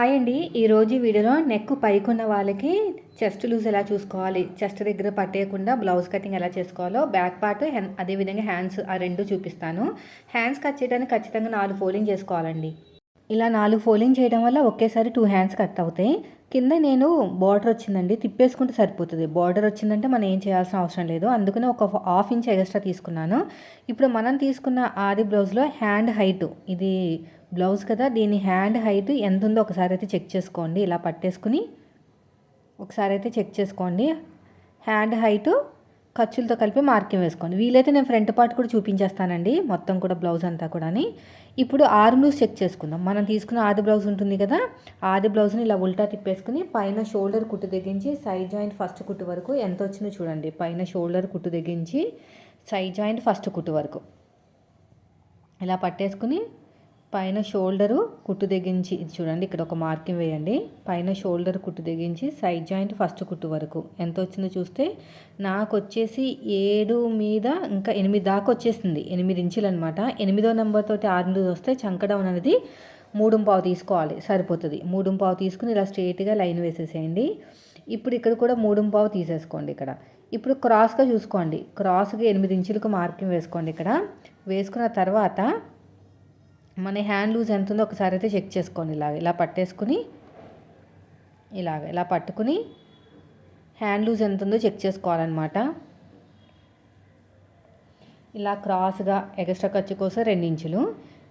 Hi అండి. ఈరోజు వీడియోలో నెక్ పైకున్న వాళ్ళకి చెస్ట్ లూజ్ ఎలా చూసుకోవాలి? చెస్ట్ దగ్గర పట్టేయకుండా బ్లౌజ్ కటింగ్ ఎలా చేసుకోవాలో బ్యాక్ పార్ట్ అదేవిధంగా హ్యాండ్స్ ఆ రెండు చూపిస్తాను. హ్యాండ్స్ కట్ చేయడానికి ఖచ్చితంగా నాలుగు ఫోల్డింగ్ చేసుకోవాలండి. ఇలా నాలుగు ఫోల్డింగ్ చేయడం వల్ల ఒకేసారి టూ హ్యాండ్స్ కట్ అవుతాయి. కింద నేను బార్డర్ వచ్చిందండి. తిప్పేసుకుంటే సరిపోతుంది. బార్డర్ వచ్చిందంటే మనం ఏం చేయాల్సిన అవసరం లేదు. అందుకనే ఒక హాఫ్ ఇంచ్ ఎక్స్ట్రా తీసుకున్నాను. ఇప్పుడు మనం తీసుకున్న ఆది బ్లౌజ్లో హ్యాండ్ హైట్ ఇది బ్లౌజ్ కదా దీని హ్యాండ్ హైట్ ఎంత ఉందో ఒకసారి అయితే చెక్ చేసుకోండి. ఇలా పట్టేసుకుని ఒకసారి అయితే చెక్ చేసుకోండి. హ్యాండ్ హైట్ ఖర్చులతో కలిపి మార్కింగ్ వేసుకోండి. వీలైతే నేను ఫ్రంట్ పార్ట్ కూడా చూపించేస్తానండి మొత్తం కూడా బ్లౌజ్ అంతా కూడా ఇప్పుడు ఆర్మ్ లూస్ చెక్ చేసుకుందాం. మనం తీసుకున్న ఆది బ్లౌజ్ ఉంటుంది కదా ఆది బ్లౌజ్ని ఇలా ఉల్టా తిప్పేసుకుని పైన షోల్డర్ కుట్టు తెగించి సైడ్ జాయింట్ ఫస్ట్ కుట్టు వరకు ఎంత వచ్చిందో చూడండి. పైన షోల్డర్ కుట్టు తెగించి సైడ్ జాయింట్ ఫస్ట్ కుట్టు వరకు. ఇలా పట్టేసుకుని పైన షోల్డరు కుట్టు తెగించి ఇది చూడండి ఇక్కడ ఒక మార్కింగ్ వేయండి. పైన షోల్డర్ కుట్టు తెగించి సైడ్ జాయింట్ ఫస్ట్ కుట్టు వరకు. ఎంత వచ్చిందో చూస్తే నాకు వచ్చేసి ఏడు మీద ఇంకా ఎనిమిది దాకా వచ్చేసింది. ఎనిమిది ఇంచులు అనమాట ఎనిమిదో నెంబర్తోటి ఆరు ఆరు వస్తే చంకడౌన్ అనేది మూడు పావు తీసుకోవాలి సరిపోతుంది. మూడు పావు తీసుకుని ఇలా స్ట్రేట్గా లైన్ వేసేసేయండి. ఇప్పుడు ఇక్కడ కూడా మూడు పావు తీసేసుకోండి ఇక్కడ. ఇప్పుడు క్రాస్గా చూసుకోండి. క్రాస్గా ఎనిమిది ఇంచులకు మార్కింగ్ వేసుకోండి ఇక్కడ. వేసుకున్న తర్వాత మన హ్యాండ్ లూజ్ ఎంత ఉందో ఒకసారి అయితే చెక్ చేసుకోండి ఇలాగ. ఇలా పట్టేసుకుని ఇలాగ ఇలా పట్టుకుని హ్యాండ్ లూజ్ ఎంత ఉందో చెక్ చేసుకోవాలన్నమాట. ఇలా క్రాస్గా ఎక్స్ట్రా ఖర్చు కోసం రెండించులు.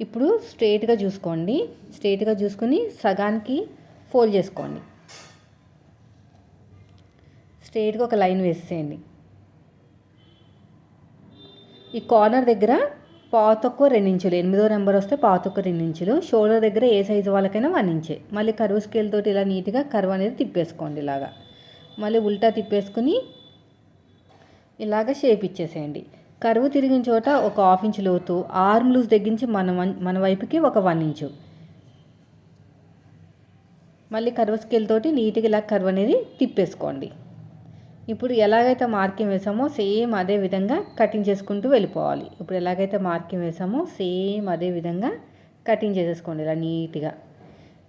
ఇప్పుడు స్ట్రేట్గా చూసుకోండి. స్ట్రైట్గా చూసుకుని సగానికి ఫోల్డ్ చేసుకోండి. స్ట్రేట్గా ఒక లైన్ వేసేయండి. ఈ కార్నర్ దగ్గర పావు రెండు రెండించులు. ఎనిమిదో నెంబర్ వస్తే పావు రెండు రెండించులు. షోల్డర్ దగ్గర ఏ సైజు వాళ్ళకైనా వన్ ఇంచే. మళ్ళీ కరువు స్కేల్ తోటి ఇలా నీట్గా కరువు అనేది తిప్పేసుకోండి ఇలాగా. మళ్ళీ ఉల్టా తిప్పేసుకుని ఇలాగ షేప్ ఇచ్చేసేయండి. కరువు తిరిగిన చోట ఒక హాఫ్ ఇంచ్ లోతు ఆర్మ్ లూజ్ తగ్గించి మన మన వైపుకి ఒక వన్ ఇంచు. మళ్ళీ కరువు స్కేల్ తోటి నీట్గా ఇలా కరువు అనేది తిప్పేసుకోండి. ఇప్పుడు ఎలాగైతే మార్కింగ్ వేసామో సేమ్ అదే విధంగా కటింగ్ చేసుకుంటూ వెళ్ళిపోవాలి. ఇప్పుడు ఎలాగైతే మార్కింగ్ వేసామో సేమ్ అదే విధంగా కటింగ్ చేసేసుకోండి ఇలా నీట్గా.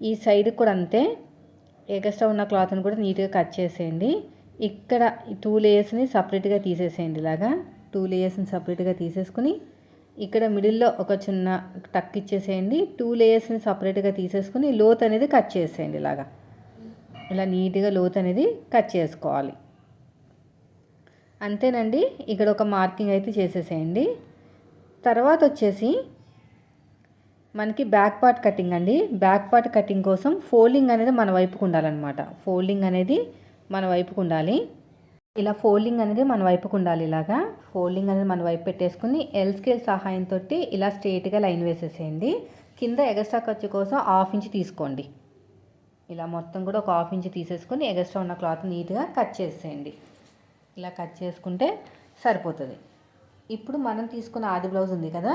ఈ సైడ్కి కూడా అంతే. ఎగస్ట్రా ఉన్న క్లాత్ని కూడా నీట్గా కట్ చేసేయండి. ఇక్కడ టూ లేయర్స్ని సపరేట్గా తీసేసేయండి ఇలాగా. టూ లేయర్స్ని సపరేట్గా తీసేసుకుని ఇక్కడ మిడిల్లో ఒక చిన్న టక్ ఇచ్చేసేయండి. టూ లేయర్స్ని సపరేట్గా తీసేసుకుని లోత్ అనేది కట్ చేసేయండి ఇలాగా. ఇలా నీట్గా లోత్ అనేది కట్ చేసుకోవాలి. అంతేనండి. ఇక్కడ ఒక మార్కింగ్ అయితే చేసేసేయండి. తర్వాత వచ్చేసి మనకి బ్యాక్ పార్ట్ కటింగ్ అండి. బ్యాక్ పార్ట్ కటింగ్ కోసం ఫోల్డింగ్ అనేది మన వైపుకు ఉండాలన్నమాట. ఫోల్డింగ్ అనేది మన వైపుకు ఉండాలి. ఇలా ఫోల్డింగ్ అనేది మన వైపుకు ఉండాలి ఇలాగా. ఫోల్డింగ్ అనేది మన వైపు పెట్టేసుకుని ఎల్ స్కేల్ సహాయంతో ఇలా స్ట్రేట్గా లైన్ వేసేసేయండి. కింద ఎగస్ట్రా ఖర్చు కోసం హాఫ్ ఇంచ్ తీసుకోండి. ఇలా మొత్తం కూడా ఒక హాఫ్ ఇంచ్ తీసేసుకొని ఎగస్ట్రా ఉన్న క్లాత్ నీట్గా కట్ చేసేయండి. ఇలా కట్ చేసుకుంటే సరిపోతుంది. ఇప్పుడు మనం తీసుకున్న ఆది బ్లౌజ్ ఉంది కదా?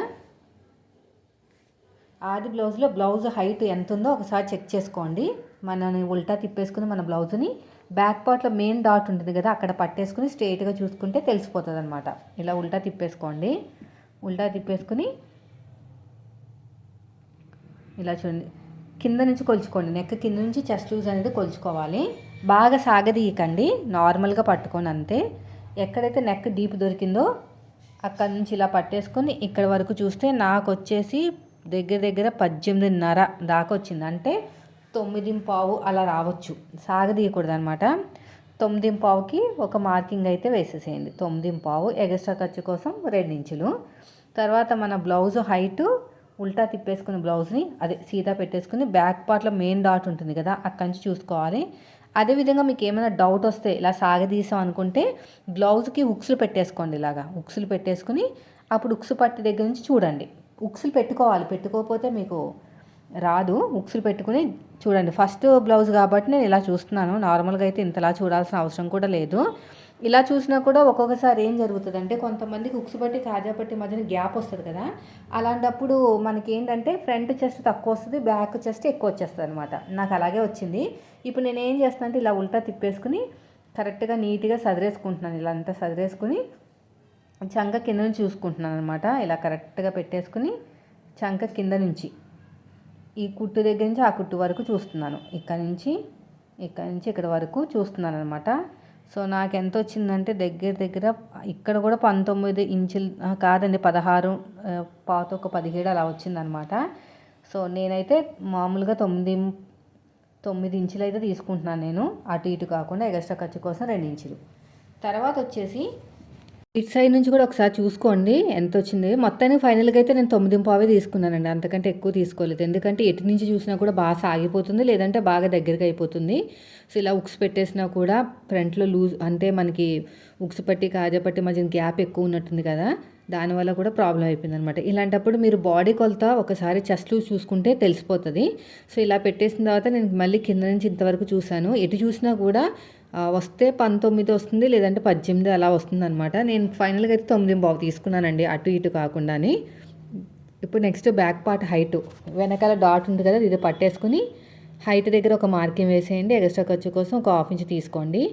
ఆది బ్లౌజ్లో బ్లౌజ్ హైట్ ఎంత ఉందో ఒకసారి చెక్ చేసుకోండి. మనని ఉల్టా తిప్పేసుకుని మన బ్లౌజ్ని బ్యాక్ పార్ట్లో మెయిన్ డాట్ ఉంటుంది కదా అక్కడ పట్టేసుకుని స్ట్రైట్గా చూసుకుంటే తెలిసిపోతుంది అనమాట ఇలా ఉల్టా తిప్పేసుకోండి. ఉల్టా తిప్పేసుకుని ఇలా చూడండి. కింద నుంచి కొలుచుకోండి. నెక్ కింద నుంచి చెస్ట్ లూజ్ అనేది కొలుచుకోవాలి. బాగా సాగదీయకండి నార్మల్గా పట్టుకొని అంతే. ఎక్కడైతే నెక్ డీప్ దొరికిందో అక్కడ నుంచి ఇలా పట్టేసుకొని ఇక్కడ వరకు చూస్తే నాకు వచ్చేసి దగ్గర దగ్గర పద్దెనిమిదిన్నర దాకా వచ్చింది. అంటే తొమ్మిది పావు అలా రావచ్చు. సాగదీయకూడదు అనమాట తొమ్మిది పావుకి ఒక మార్కింగ్ అయితే వేసేసేయండి. తొమ్మిది పావు ఎగస్ట్రా ఖర్చు కోసం రెండించులు తర్వాత మన బ్లౌజ్ హైటు ఉల్టా తిప్పేసుకుని బ్లౌజ్ని అదే సీదా పెట్టేసుకుని బ్యాక్ పార్ట్లో మెయిన్ డాట్ ఉంటుంది కదా అక్కడి నుంచి చూసుకోవాలి. అదేవిధంగా మీకు ఏమైనా డౌట్ వస్తే ఇలా సాగదీసాం అనుకుంటే బ్లౌజ్కి ఉక్సులు పెట్టేసుకోండి ఇలాగా. ఉక్సులు పెట్టేసుకుని అప్పుడు ఉక్సు పట్టి దగ్గర నుంచి చూడండి. ఉక్సులు పెట్టుకోవాలి. పెట్టుకోకపోతే మీకు రాదు. ఉక్సులు పెట్టుకుని చూడండి. ఫస్ట్ బ్లౌజ్ కాబట్టి నేను ఇలా చూస్తున్నాను. నార్మల్గా అయితే ఇంతలా చూడాల్సిన అవసరం కూడా లేదు. ఇలా చూసినా కూడా ఒక్కొక్కసారి ఏం జరుగుతుంది అంటే కొంతమందికి ఉక్సు పట్టి కాజా పట్టి మధ్యన గ్యాప్ వస్తుంది కదా. అలాంటప్పుడు మనకి ఏంటంటే ఫ్రంట్ చెస్ట్ తక్కువ వస్తుంది బ్యాక్ చెస్ట్ ఎక్కువ వచ్చేస్తుంది అనమాట నాకు అలాగే వచ్చింది. ఇప్పుడు నేను ఏం చేస్తాను అంటే ఇలా ఉల్టా తిప్పేసుకుని కరెక్ట్గా నీట్గా సదిరేసుకుంటున్నాను. ఇలా అంతా సదిరేసుకుని చంక కింద నుంచి చూసుకుంటున్నాను అనమాట ఇలా కరెక్ట్గా పెట్టేసుకుని చంక కింద నుంచి ఈ కుట్టు దగ్గర నుంచి ఆ కుట్టు వరకు చూస్తున్నాను. ఇక్కడ నుంచి ఇక్కడ నుంచి ఇక్కడ వరకు చూస్తున్నాను అనమాట సో నాకు ఎంత వచ్చిందంటే దగ్గర దగ్గర ఇక్కడ కూడా పంతొమ్మిది ఇంచులు కాదండి పదహారు పాత ఒక పదిహేడు అలా వచ్చిందనమాట. సో నేనైతే మామూలుగా తొమ్మిది తొమ్మిది ఇంచులు అయితే తీసుకుంటున్నాను నేను. అటు ఇటు కాకుండా ఎగస్ట్రా ఖర్చు కోసం రెండు ఇంచులు. తర్వాత వచ్చేసి ఇటు సైడ్ నుంచి కూడా ఒకసారి చూసుకోండి. ఎంత వచ్చింది మొత్తానికి ఫైనల్గా అయితే నేను తొమ్మిది పావే తీసుకున్నానండి. అంతకంటే ఎక్కువ తీసుకోలేదు. ఎందుకంటే ఎటు నుంచి చూసినా కూడా బాగా సాగిపోతుంది. లేదంటే బాగా దగ్గరికి అయిపోతుంది. సో ఇలా ఉక్స్ పెట్టేసినా కూడా ఫ్రంట్లో లూజ్ అంటే మనకి ఉక్స్ పట్టి కాజా పట్టి మధ్య గ్యాప్ ఎక్కువ ఉన్నట్టుంది కదా. దానివల్ల కూడా ప్రాబ్లం అయిపోయింది అనమాట ఇలాంటప్పుడు మీరు బాడీ కొలత ఒకసారి చెస్ట్ లూజ్ చూసుకుంటే తెలిసిపోతుంది. సో ఇలా పెట్టేసిన తర్వాత నేను మళ్ళీ కింద నుంచి ఇంతవరకు చూశాను. ఎటు చూసినా కూడా వస్తే పంతొమ్మిది వస్తుంది లేదంటే పద్దెనిమిది అలా వస్తుంది అనమాట నేను ఫైనల్గా అయితే తొమ్మిది బాగు తీసుకున్నానండి అటు ఇటు కాకుండానే. ఇప్పుడు నెక్స్ట్ బ్యాక్ పార్ట్ హైట్. వెనకాల డాట్ ఉంది కదా ఇది పట్టేసుకుని హైట్ దగ్గర ఒక మార్కింగ్ వేసేయండి ఎక్స్ట్రా ఖర్చు కోసం ఒక హాఫ్ ఇంచ్ తీసుకోండి.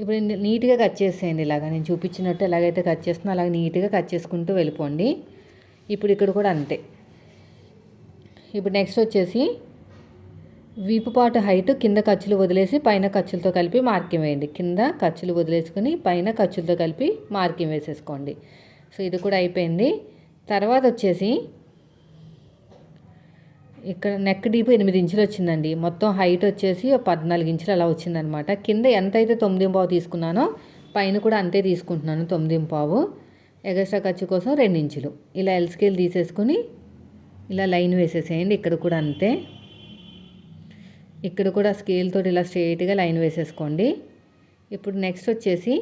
ఇప్పుడు నీట్గా కట్ చేసేయండి ఇలాగ. నేను చూపించినట్టు ఎలాగైతే కట్ చేస్తున్నా అలాగ నీట్గా కట్ చేసుకుంటూ వెళ్ళిపోండి. ఇప్పుడు ఇక్కడ కూడా అంతే. ఇప్పుడు నెక్స్ట్ వచ్చేసి వీపు పాటు హైట్ కింద ఖర్చులు వదిలేసి పైన ఖర్చులతో కలిపి మార్కింగ్ వేయండి. కింద ఖర్చులు వదిలేసుకుని పైన ఖర్చులతో కలిపి మార్కింగ్ వేసేసుకోండి. సో ఇది కూడా అయిపోయింది. తర్వాత వచ్చేసి ఇక్కడ నెక్ డీప్ ఎనిమిది ఇంచులు వచ్చిందండి. మొత్తం హైట్ వచ్చేసి ఒక పద్నాలుగు ఇంచులు అలా వచ్చిందనమాట. కింద ఎంత అయితే తొమ్మిది పావు తీసుకున్నానో పైన కూడా అంతే తీసుకుంటున్నాను తొమ్మిది పావు. ఎగస్ట్రా ఖర్చు కోసం రెండు ఇంచులు. ఇలా ఎల్ స్కేల్ తీసేసుకుని ఇలా లైన్ వేసేసేయండి. ఇక్కడ కూడా అంతే. ఇక్కడ కూడా స్కేల్ తోటి ఇలా స్ట్రైట్గా లైన్ వేసేసుకోండి. ఇప్పుడు నెక్స్ట్ వచ్చేసి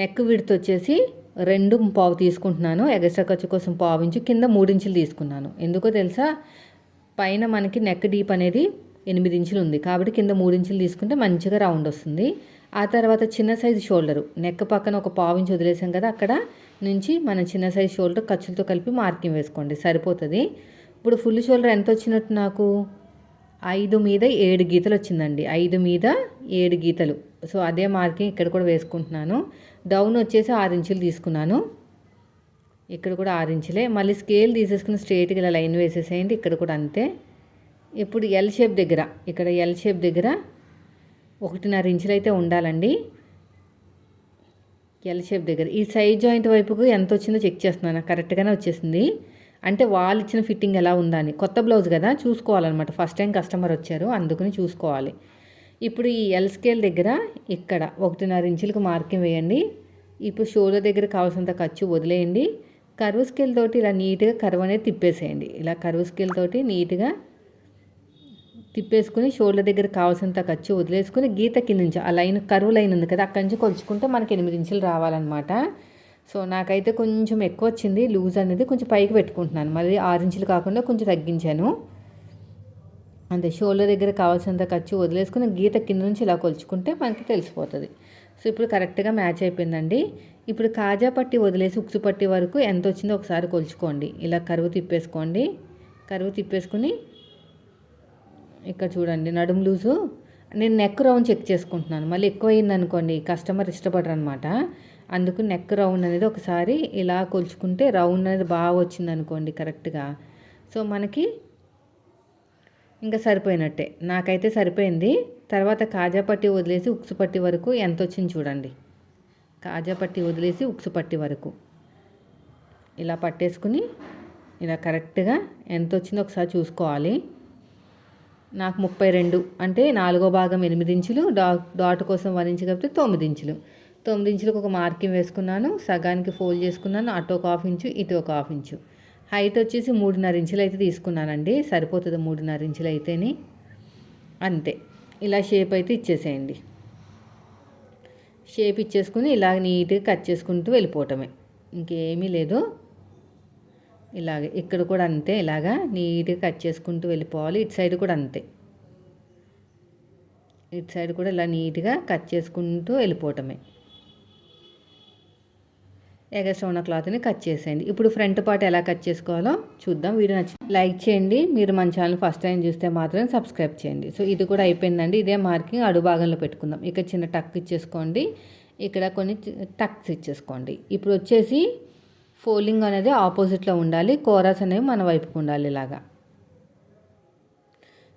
నెక్ విడత్ వచ్చేసి రెండు పావు తీసుకుంటున్నాను. ఎగస్ట్రా ఖర్చు కోసం పావు ఇంచు కింద మూడు ఇంచులు తీసుకున్నాను. ఎందుకో తెలుసా? పైన మనకి నెక్ డీప్ అనేది ఎనిమిది ఇంచులు ఉంది. కాబట్టి కింద మూడు ఇంచులు తీసుకుంటే మంచిగా రౌండ్ వస్తుంది. ఆ తర్వాత చిన్న సైజు షోల్డరు. నెక్ పక్కన ఒక పావు ఇంచు వదిలేసాం కదా అక్కడ నుంచి మన చిన్న సైజు షోల్డర్ ఖర్చులతో కలిపి మార్కింగ్ వేసుకోండి. సరిపోతుంది. ఇప్పుడు ఫుల్ షోల్డర్ ఎంత వచ్చినట్టు నాకు? ఐదు మీద ఏడు గీతలు వచ్చిందండి. ఐదు మీద ఏడు గీతలు. సో అదే మార్కింగ్ ఇక్కడ కూడా వేసుకుంటున్నాను. డౌన్ వచ్చేసి ఆరు ఇంచులు తీసుకున్నాను. ఇక్కడ కూడా ఆరు ఇంచులే. మళ్ళీ స్కేల్ తీసేసుకుని స్ట్రేట్గా ఇలా లైన్ వేసేసేయండి. ఇక్కడ కూడా అంతే. ఇప్పుడు ఎల్ షేప్ దగ్గర ఇక్కడ ఎల్ షేప్ దగ్గర ఒకటిన్నర ఇంచులు అయితే ఉండాలండి. ఎల్ షేప్ దగ్గర. ఈ సైడ్ జాయింట్ వైపుకు ఎంత వచ్చిందో చెక్ చేస్తున్నాను. కరెక్ట్గానే వచ్చేసింది. అంటే వాళ్ళు ఇచ్చిన ఫిట్టింగ్ ఎలా ఉందా అని కొత్త బ్లౌజ్ కదా చూసుకోవాలన్నమాట. ఫస్ట్ టైం కస్టమర్ వచ్చారు అందుకని చూసుకోవాలి. ఇప్పుడు ఈ ఎల్ స్కేల్ దగ్గర ఇక్కడ ఒకటిన్నర ఇంచులకు మార్కింగ్ వేయండి. ఇప్పుడు షోల్డర్ దగ్గర కావాల్సినంత ఖర్చు వదిలేయండి. కర్వ్ స్కేల్ తోటి ఇలా నీట్గా కర్వ్ అనేది తిప్పేసేయండి. ఇలా కర్వ్ స్కేల్ తోటి నీట్గా తిప్పేసుకుని షోల్డర్ దగ్గర కావాల్సినంత ఖర్చు వదిలేసుకుని గీత కింద నుంచి ఆ లైన్ కరువు లైన్ ఉంది కదా అక్కడి నుంచి కొలుచుకుంటే మనకి ఎనిమిది ఇంచులు రావాలన్నమాట. సో నాకైతే కొంచెం ఎక్కువ వచ్చింది. లూజ్ అనేది కొంచెం పైకి పెట్టుకుంటున్నాను. మళ్ళీ ఆరించులు కాకుండా కొంచెం తగ్గించాను. అంతే షోల్డర్ దగ్గర కావాల్సినంత ఖర్చు వదిలేసుకుని గీత కింద నుంచి ఇలా కొలుచుకుంటే మనకి తెలిసిపోతుంది. సో ఇప్పుడు కరెక్ట్గా మ్యాచ్ అయిపోయిందండి. ఇప్పుడు కాజా పట్టి వదిలేసి ఉక్సు పట్టి వరకు ఎంత వచ్చిందో ఒకసారి కొలుచుకోండి. ఇలా కరువు తిప్పేసుకోండి. కరువు తిప్పేసుకుని ఇక్కడ చూడండి నడుము లూజు. నేను నెక్ రౌండ్ చెక్ చేసుకుంటున్నాను. మళ్ళీ ఎక్కువైంది అనుకోండి కస్టమర్ ఇష్టపడరు అనమాట అందుకు నెక్ రౌండ్ అనేది ఒకసారి ఇలా కొలుచుకుంటే రౌండ్ అనేది బాగా వచ్చింది అనుకోండి కరెక్ట్గా సో మనకి ఇంకా సరిపోయినట్టే. నాకైతే సరిపోయింది. తర్వాత కాజా పట్టి వదిలేసి ఉక్సు పట్టి వరకు ఎంత వచ్చింది చూడండి. కాజా పట్టి వదిలేసి ఉక్సు పట్టి వరకు. ఇలా పట్టేసుకుని ఇలా కరెక్ట్గా ఎంత వచ్చిందో ఒకసారి చూసుకోవాలి. నాకు ముప్పై రెండు. అంటే నాలుగో భాగం ఎనిమిది ఇంచులు డా డాట్ కోసం వన్ ఇంచు కాబట్టి తొమ్మిది ఇంచులు. తొమ్మిది ఇంచులకు ఒక మార్కింగ్ వేసుకున్నాను సగానికి ఫోల్డ్ చేసుకున్నాను అటు ఒక హాఫ్ ఇంచు ఇటు ఒక హాఫ్ ఇంచు. హైట్ వచ్చేసి మూడున్నర ఇంచులు అయితే తీసుకున్నానండి సరిపోతుంది మూడున్నర ఇంచులు అయితేని అంతే. ఇలా షేప్ అయితే ఇచ్చేసేయండి. షేప్ ఇచ్చేసుకుని ఇలా నీట్గా కట్ చేసుకుంటూ వెళ్ళిపోవటమే. ఇంకేమీ లేదు. ఇలాగే ఇక్కడ కూడా అంతే ఇలాగా నీట్గా కట్ చేసుకుంటూ వెళ్ళిపోవాలి. ఇటు సైడ్ కూడా అంతే. ఇటు సైడ్ కూడా ఇలా నీట్గా కట్ చేసుకుంటూ వెళ్ళిపోవటమే. ఎగస్ట్రా ఉన్న క్లాత్ని కట్ చేసేయండి. ఇప్పుడు ఫ్రంట్ పార్ట్ ఎలా కట్ చేసుకోవాలో చూద్దాం. వీడియో నచ్చి లైక్ చేయండి. మీరు మన ఛానల్ ఫస్ట్ టైం చూస్తే మాత్రం సబ్స్క్రైబ్ చేయండి. సో ఇది కూడా అయిపోయిందండి. ఇదే మార్కింగ్ అడు భాగంలో పెట్టుకుందాం. ఇక్కడ చిన్న టక్ ఇచ్చేసుకోండి. ఇక్కడ కొన్ని టక్స్ ఇచ్చేసుకోండి. ఇప్పుడు వచ్చేసి ఫోల్డింగ్ అనేది ఆపోజిట్లో ఉండాలి కోరాస్ అనేవి మన వైపుకు ఉండాలి ఇలాగా.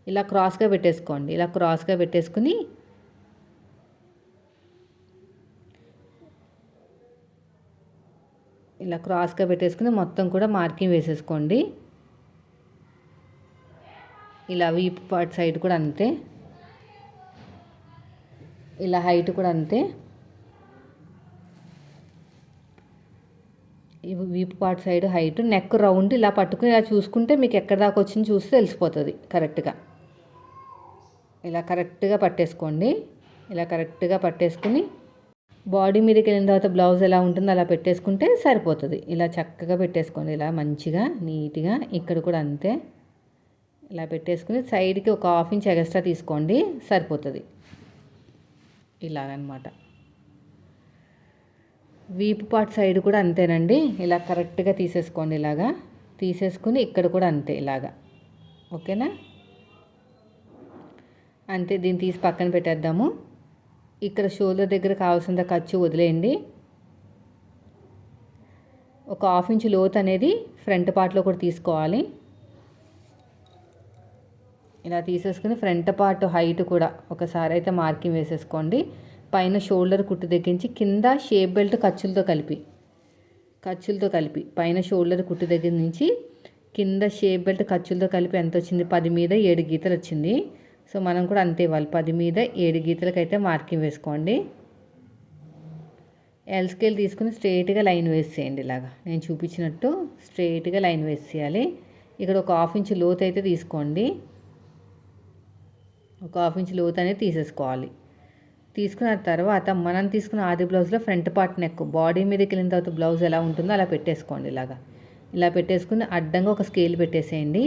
ఇలా క్రాస్గా పెట్టేసుకోండి ఇలా క్రాస్గా పెట్టేసుకుని ఇలా క్రాస్గా పెట్టేసుకుని మొత్తం కూడా మార్కింగ్ వేసేసుకోండి. ఇలా వీపు పార్ట్ సైడ్ కూడా అంతే. ఇలా హైట్ కూడా అంతే. వీపు part side height neck round ఇలా పట్టుకుని ఇలా చూసుకుంటే మీకు ఎక్కడ దాకా వచ్చింది చూస్తే తెలిసిపోతుంది కరెక్ట్గా. ఇలా కరెక్ట్గా పట్టేసుకోండి. ఇలా కరెక్ట్గా పట్టేసుకుని బాడీ మీదకి వెళ్ళిన తర్వాత బ్లౌజ్ ఎలా ఉంటుందో అలా పెట్టేసుకుంటే సరిపోతుంది. ఇలా చక్కగా పెట్టేసుకోండి. ఇలా మంచిగా నీట్గా ఇక్కడ కూడా అంతే. ఇలా పెట్టేసుకుని సైడ్కి ఒక హాఫ్ ఇంచ్ ఎక్స్ట్రా తీసుకోండి సరిపోతుంది. ఇలాగనమాట. వీపు పార్ట్ సైడ్ కూడా అంతేనండి. ఇలా కరెక్ట్గా తీసేసుకోండి ఇలాగా. తీసేసుకుని ఇక్కడ కూడా అంతే ఇలాగా. ఓకేనా? అంతే దీన్ని తీసి పక్కన పెట్టేద్దాము. ఇక్కడ షోల్డర్ దగ్గర కావాల్సినంత ఖర్చు వదిలేయండి. ఒక హాఫ్ ఇంచ్ లోత్ అనేది ఫ్రంట్ పార్ట్లో కూడా తీసుకోవాలి. ఇలా తీసేసుకుని ఫ్రంట్ పార్ట్ హైట్ కూడా ఒకసారి అయితే మార్కింగ్ వేసేసుకోండి. పైన షోల్డర్ కుట్టు దగ్గరించి కింద షేప్ బెల్ట్ ఖర్చులతో కలిపి ఖర్చులతో కలిపి పైన షోల్డర్ కుట్టు దగ్గర నుంచి కింద షేప్ బెల్ట్ ఖర్చులతో కలిపి ఎంత వచ్చింది? పది మీద ఏడు గీతలు వచ్చింది. సో మనం కూడా అంతే ఇవ్వాలి. పది మీద ఏడు గీతలకైతే మార్కింగ్ వేసుకోండి. ఎల్ స్కేల్ తీసుకుని స్ట్రైట్గా లైన్ వేసేయండి ఇలాగా. నేను చూపించినట్టు స్ట్రైట్గా లైన్ వేసేయాలి. ఇక్కడ ఒక హాఫ్ ఇంచ్ లోతు అయితే తీసుకోండి. ఒక హాఫ్ ఇంచ్ లోతు అనేది తీసేసుకోవాలి. తీసుకున్న తర్వాత మనం తీసుకున్న ఆది బ్లౌజ్లో ఫ్రంట్ పార్ట్ నెక్ బాడీ మీదకి వెళ్ళిన తర్వాత బ్లౌజ్ ఎలా ఉంటుందో అలా పెట్టేసుకోండి ఇలాగా. ఇలా పెట్టేసుకుని అడ్డంగా ఒక స్కేల్ పెట్టేసేయండి.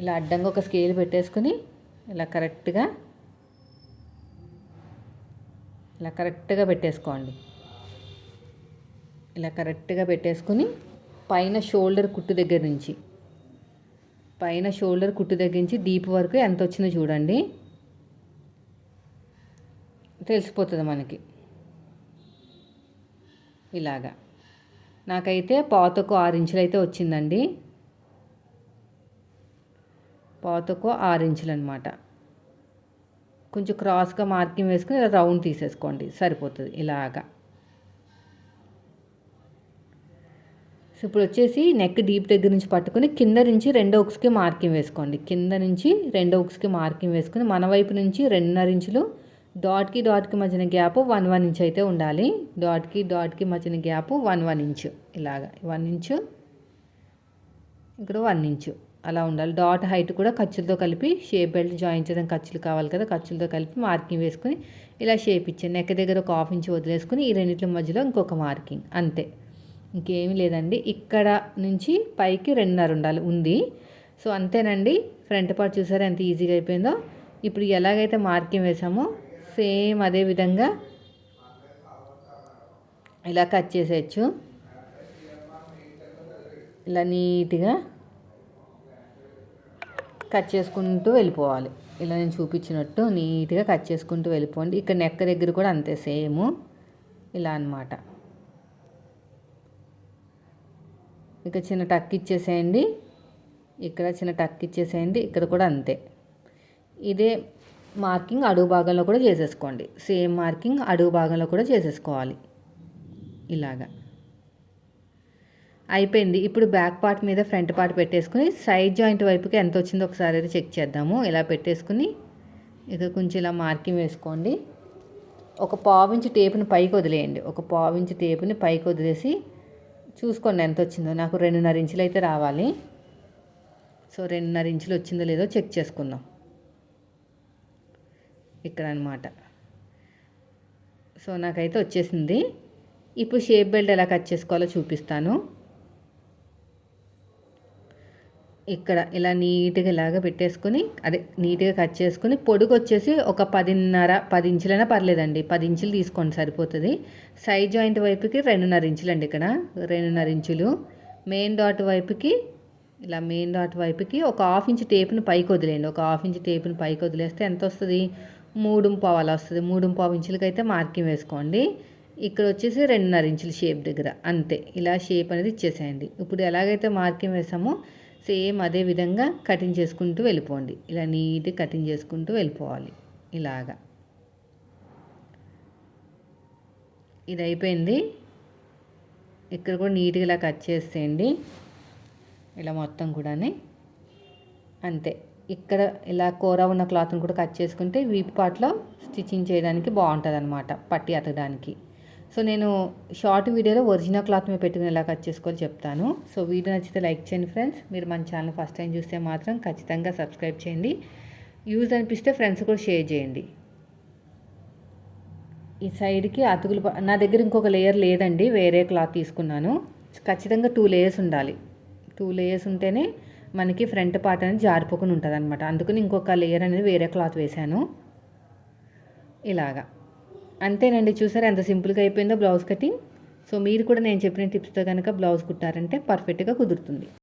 ఇలా అడ్డంగా ఒక స్కేల్ పెట్టేసుకుని ఇలా కరెక్ట్గా ఇలా కరెక్ట్గా పెట్టేసుకోండి. ఇలా కరెక్ట్గా పెట్టేసుకుని పైన షోల్డర్ కుట్టు దగ్గర నుంచి పైన షోల్డర్ కుట్టు దగ్గర నుంచి డీప్ వరకు ఎంత వచ్చిందో చూడండి. తెలిసిపోతుంది మనకి. ఇలాగా. నాకైతే పాతకు ఆరు ఇంచులు అయితే వచ్చిందండి. పాతకు ఆరు ఇంచులు అనమాట కొంచెం క్రాస్గా మార్కింగ్ వేసుకుని ఇలా రౌండ్ తీసేసుకోండి. సరిపోతుంది ఇలాగా. సో ఇప్పుడు వచ్చేసి నెక్ డీప్ దగ్గర నుంచి పట్టుకుని కింద నుంచి రెండో ఉక్స్కి మార్కింగ్ వేసుకోండి. కింద నుంచి రెండో ఉక్స్కి మార్కింగ్ వేసుకుని మన వైపు నుంచి రెండున్నర ఇంచులు డాట్కి డాట్కి మధ్యన గ్యాప్ వన్ వన్ ఇంచ్ అయితే ఉండాలి. డాట్కి డాట్కి మధ్యన గ్యాప్ వన్ వన్ ఇంచు. ఇలాగా. One inch. ఇక్కడ వన్ ఇంచు. అలా ఉండాలి. డాట్ హైట్ కూడా ఖర్చులతో కలిపి షేప్ బెల్ట్ జాయిన్ చేయడం ఖర్చులు కావాలి కదా. ఖర్చులతో కలిపి మార్కింగ్ వేసుకుని ఇలా షేప్ ఇచ్చాను నెక్క దగ్గర ఒక హాఫ్ ఇంచ్ వదిలేసుకుని ఈ రెండింటి మధ్యలో ఇంకొక మార్కింగ్. అంతే. ఇంకేమీ లేదండి. ఇక్కడ నుంచి పైకి రెండున్నర ఉండాలి. ఉంది. సో అంతేనండి. ఫ్రంట్ పార్ట్ చూసారా ఎంత ఈజీగా అయిపోయిందో? ఇప్పుడు ఎలాగైతే మార్కింగ్ వేసామో సేమ్ అదే విధంగా ఇలా కట్ చేసేయచ్చు. ఇలా నీట్గా కట్ చేసుకుంటూ వెళ్ళిపోవాలి. ఇలా నేను చూపించినట్టు నీట్గా కట్ చేసుకుంటూ వెళ్ళిపోండి. ఇక్కడ నెక్క దగ్గర కూడా అంతే సేమ్. ఇలా అనమాట ఇక చిన్న టక్ ఇచ్చేసేయండి. ఇక్కడ చిన్న టక్ ఇచ్చేసేయండి. ఇక్కడ కూడా అంతే. ఇదే మార్కింగ్ అడుగు భాగంలో కూడా చేసేసుకోండి. సేమ్ మార్కింగ్ అడుగు భాగంలో కూడా చేసేసుకోవాలి. ఇలాగా. అయిపోయింది. ఇప్పుడు బ్యాక్ పార్ట్ మీద ఫ్రంట్ పార్ట్ పెట్టేసుకుని సైడ్ జాయింట్ వైపుకి ఎంత వచ్చిందో ఒకసారి అయితే చెక్ చేద్దాము. ఇలా పెట్టేసుకుని ఇక కొంచెం ఇలా మార్కింగ్ వేసుకోండి. ఒక పావించి టేపుని పైకి వదిలేయండి. ఒక పావించి టేపుని పైకి వదిలేసి చూసుకోండి ఎంత వచ్చిందో. నాకు రెండున్నర ఇంచులు అయితే రావాలి. సో రెండున్నర ఇంచులు వచ్చిందో లేదో చెక్ చేసుకుందాం. ఇక్కడ అనమాట సో నాకైతే వచ్చేసింది. ఇప్పుడు షేప్ బెల్ట్ ఎలా కట్ చేసుకోవాలో చూపిస్తాను. ఇక్కడ ఇలా నీట్గా ఇలాగ పెట్టేసుకొని అదే నీట్గా కట్ చేసుకుని పొడుగు వచ్చేసి ఒక పదిన్నర పది ఇంచులైనా పర్లేదండి. పది ఇంచులు తీసుకోండి సరిపోతుంది. సైడ్ జాయింట్ వైపుకి రెండున్నర ఇంచులు అండి ఇక్కడ. రెండున్నర ఇంచులు. మెయిన్ డాట్ వైపుకి ఇలా మెయిన్ డాట్ వైపుకి ఒక హాఫ్ ఇంచ్ టేప్ని పైకి వదిలేయండి. ఒక హాఫ్ ఇంచ్ టేప్ని పైకి వదిలేస్తే ఎంత వస్తుంది మూడు పావులు వస్తుంది. మూడు పావు ఇంచులకి అయితే మార్కింగ్ వేసుకోండి. ఇక్కడ వచ్చేసి రెండున్నర ఇంచుల షేప్ దగ్గర. అంతే. ఇలా షేప్ అనేది ఇచ్చేసేయండి. ఇప్పుడు ఎలాగైతే మార్కింగ్ వేసామో సేమ్ అదే విధంగా కటింగ్ చేసుకుంటూ వెళ్ళిపోండి. ఇలా నీట్గా కటింగ్ చేసుకుంటూ వెళ్ళిపోవాలి. ఇలాగా. ఇది అయిపోయింది. ఇక్కడ కూడా నీట్గా ఇలా కట్ చేసేయండి. ఇలా మొత్తం కూడా అంతే. ఇక్కడ ఇలా కూర ఉన్న క్లాత్ని కూడా కట్ చేసుకుంటే వీప్ పార్ట్లో స్టిచ్చింగ్ చేయడానికి బాగుంటుంది అనమాట పట్టి అతకడానికి. సో నేను షార్ట్ వీడియోలో ఒరిజినల్ క్లాత్ మీద పెట్టుకుని ఎలా కట్ చేసుకోవాలో చెప్తాను. సో వీడియో నచ్చితే లైక్ చేయండి ఫ్రెండ్స్. మీరు మన ఛానల్ ఫస్ట్ టైం చూస్తే మాత్రం ఖచ్చితంగా సబ్స్క్రైబ్ చేయండి. యూజ్ అనిపిస్తే ఫ్రెండ్స్ కూడా షేర్ చేయండి. ఈ సైడ్కి అతుకులు నా దగ్గర ఇంకొక లేయర్ లేదండి వేరే క్లాత్ తీసుకున్నాను. ఖచ్చితంగా టూ లేయర్స్ ఉండాలి. టూ లేయర్స్ ఉంటేనే మనకి ఫ్రంట్ పార్ట్ అనేది జారిపోకుండా ఉంటుంది అనమాట అందుకని ఇంకొక లేయర్ అనేది వేరే క్లాత్ వేశాను. ఇలాగా. అంతేనండి చూసారా ఎంత సింపుల్గా అయిపోయిందో బ్లౌజ్ కటింగ్. సో మీరు కూడా నేను చెప్పిన టిప్స్తో కనుక బ్లౌజ్ కుట్టారంటే పర్ఫెక్ట్గా కుదురుతుంది.